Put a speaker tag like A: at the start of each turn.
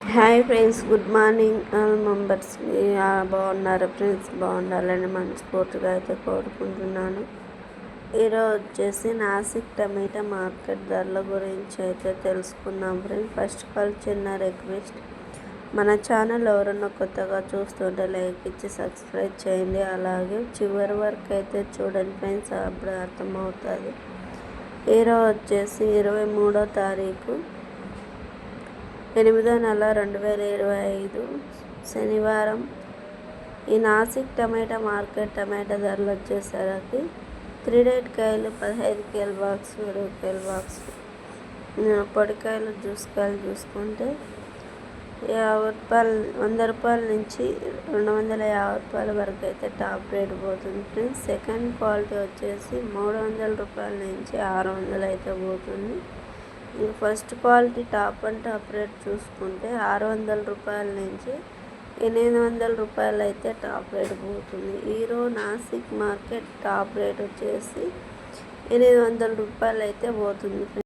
A: Hi friends good morning. All బాగున్నారు? Friends బాగుండాలని మనస్ఫూర్తిగా అయితే కోరుకుంటున్నాను. ఈరోజు వచ్చేసి నాసిక్ టమాటా మార్కెట్ ధరల గురించి అయితే తెలుసుకుందాం ఫ్రెండ్స్. ఫస్ట్ ఆఫ్ ఆల్ చిన్న రిక్వెస్ట్. మన ఛానల్ ఎవరన్నా కొత్తగా చూస్తుంటే లైక్ ఇచ్చి సబ్స్క్రైబ్ చేయండి. అలాగే చివరి వరకు అయితే చూడండి ఫ్రెండ్స్ అప్పుడు అర్థమవుతుంది. ఈరోజు వచ్చేసి ఇరవై మూడో తారీఖు. ఎనిమిదో నెల రెండు వేల ఇరవై ఐదు శనివారం ఈ నాసిక్ టమాటా మార్కెట్ టమాటా ధరలు వచ్చేసరికి త్రీ డేట్ కాయలు పదహైదు కేల బాక్స్ ఇరవై కేల బాక్స్. పొడికాయలు జ్యూస్ కాయలు చూసుకుంటే యాభై రూపాయలు వంద రూపాయల నుంచి రెండు వందల యాభై రూపాయల వరకు అయితే టాప్ రేట్ పోతుంది సెకండ్ క్వాలిటీ వచ్చేసి మూడు వందల రూపాయల నుంచి ఆరు వందలు అయితే పోతుంది. ఇంకా first quality top and top rate చూసుకుంటే ఆరు వందల రూపాయల నుంచి ఎనిమిది వందల రూపాయలు అయితే టాప్ రేట్ పోతుంది. Hero Nashik market top rate వచ్చేసి ఎనిమిది వందల రూపాయలు అయితే పోతుంది.